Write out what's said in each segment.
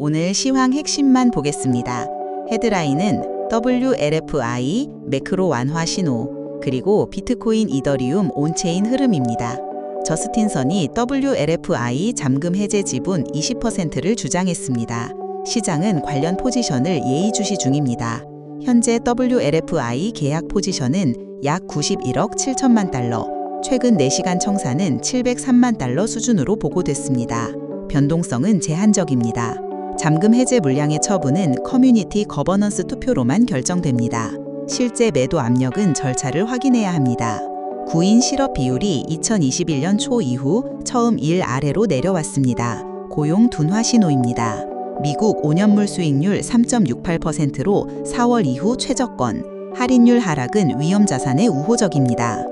오늘 시황 핵심만 보겠습니다. 헤드라인은 WLFI 매크로 완화 신호, 그리고 비트코인 이더리움 온체인 흐름입니다. 저스틴선이 WLFI 잠금 해제 지분 20%를 주장했습니다. 시장은 관련 포지션을 예의주시 중입니다. 현재 WLFI 계약 포지션은 약 91억 7천만 달러, 최근 4시간 청산은 703만 달러 수준으로 보고됐습니다. 변동성은 제한적입니다. 잠금 해제 물량의 처분은 커뮤니티 거버넌스 투표로만 결정됩니다. 실제 매도 압력은 절차를 확인해야 합니다. 구인 실업 비율이 2021년 초 이후 처음 1 아래로 내려왔습니다. 고용 둔화 신호입니다. 미국 5년물 수익률 3.68%로 4월 이후 최저권, 할인율 하락은 위험 자산에 우호적입니다.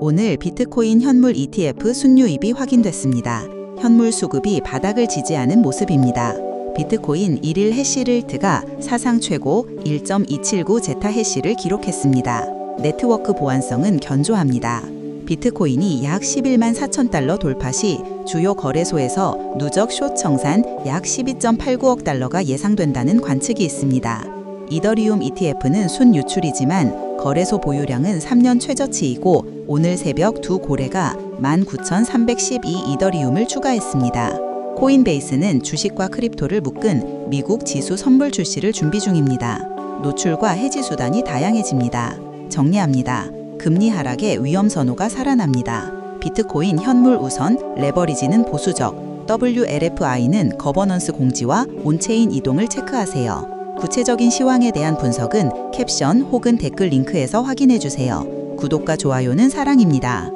오늘 비트코인 현물 ETF 순유입이 확인됐습니다. 현물 수급이 바닥을 지지하는 모습입니다. 비트코인 1일 해시레이트가 사상 최고 1.279 제타 해시를 기록했습니다. 네트워크 보안성은 견조합니다. 비트코인이 약 11만 4천 달러 돌파 시 주요 거래소에서 누적 숏 청산 약 12.89억 달러가 예상된다는 관측이 있습니다. 이더리움 ETF는 순 유출이지만 거래소 보유량은 3년 최저치이고 오늘 새벽 두 고래가 19,312 이더리움을 추가했습니다. 코인베이스는 주식과 크립토를 묶은 미국 지수 선물 출시를 준비 중입니다. 노출과 해지 수단이 다양해집니다. 정리합니다. 금리 하락의 위험 선호가 살아납니다. 비트코인 현물 우선, 레버리지는 보수적, WLFI는 거버넌스 공지와 온체인 이동을 체크하세요. 구체적인 시황에 대한 분석은 캡션 혹은 댓글 링크에서 확인해 주세요. 구독과 좋아요는 사랑입니다.